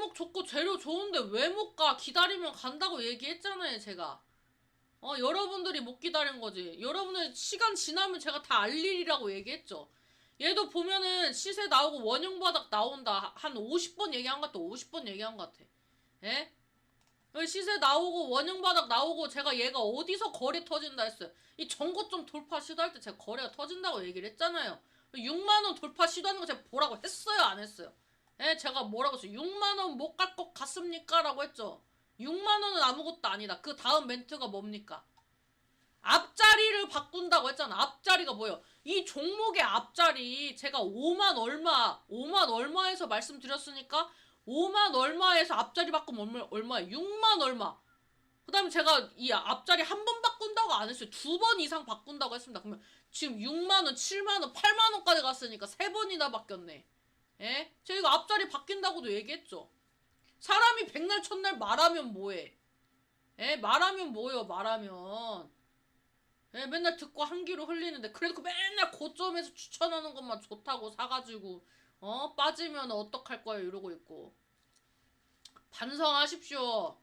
종목 좋고 재료 좋은데 왜 못 가? 기다리면 간다고 얘기했잖아요, 제가. 어, 여러분들이 못 기다린 거지. 여러분들 시간 지나면 제가 다 알리리라고 얘기했죠. 얘도 보면은 시세 나오고 원형 바닥 나온다. 한 50번 얘기한 것 같아. 50번 얘기한 것 같아. 예? 여기 시세 나오고 원형 바닥 나오고 제가 얘가 어디서 거래 터진다 했어요. 이 전고점 돌파 시도할 때 제가 거래가 터진다고 얘기를 했잖아요. 6만 원 돌파 시도하는 거 제가 보라고 했어요, 안 했어요? 예, 제가 뭐라고 했어요? 6만 원 못 갈 것 같습니까? 라고 했죠. 6만 원은 아무것도 아니다. 그 다음 멘트가 뭡니까? 앞자리를 바꾼다고 했잖아. 앞자리가 뭐예요? 이 종목의 앞자리 제가 5만 얼마, 5만 얼마에서 말씀드렸으니까 5만 얼마에서 앞자리 바꾸면 얼마, 얼마예요? 6만 얼마. 그 다음에 제가 이 앞자리 한 번 바꾼다고 안 했어요. 두 번 이상 바꾼다고 했습니다. 그러면 지금 6만원, 7만원, 8만원까지 갔으니까 세 번이나 바뀌었네. 예? 이거 앞자리 바뀐다고도 얘기했죠. 사람이 백날 첫날 말하면 뭐해? 예? 말하면 뭐예요, 말하면. 예, 맨날 듣고 한 귀로 흘리는데 그래도 그 맨날 고점에서 추천하는 것만 좋다고 사가지고 어 빠지면 어떡할 거예요 이러고 있고 반성하십시오